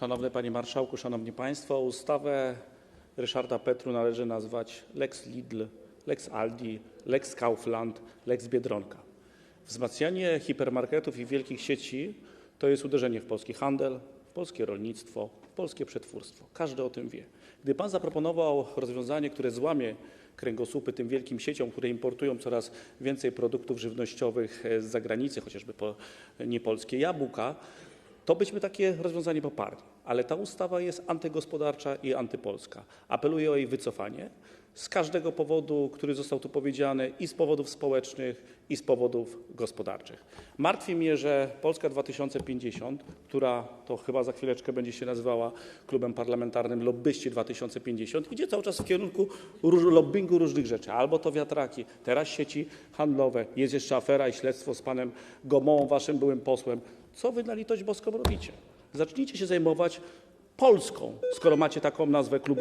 Szanowny Panie Marszałku, Szanowni Państwo, ustawę Ryszarda Petru należy nazwać lex Lidl, lex Aldi, lex Kaufland, lex Biedronka. Wzmacnianie hipermarketów i wielkich sieci to jest uderzenie w polski handel, w polskie rolnictwo, w polskie przetwórstwo. Każdy o tym wie. Gdy Pan zaproponował rozwiązanie, które złamie kręgosłupy tym wielkim sieciom, które importują coraz więcej produktów żywnościowych z zagranicy, chociażby po niepolskie jabłka, to byśmy takie rozwiązanie poparli. Ale ta ustawa jest antygospodarcza i antypolska. Apeluję o jej wycofanie z każdego powodu, który został tu powiedziany, i z powodów społecznych, i z powodów gospodarczych. Martwi mnie, że Polska 2050, która to chyba za chwileczkę będzie się nazywała klubem parlamentarnym Lobbyści 2050, idzie cały czas w kierunku lobbingu różnych rzeczy. Albo to wiatraki, teraz sieci handlowe, jest jeszcze afera i śledztwo z panem Gomołą, waszym byłym posłem. Co wy na litość boską robicie? Zacznijcie się zajmować Polską, skoro macie taką nazwę klubu.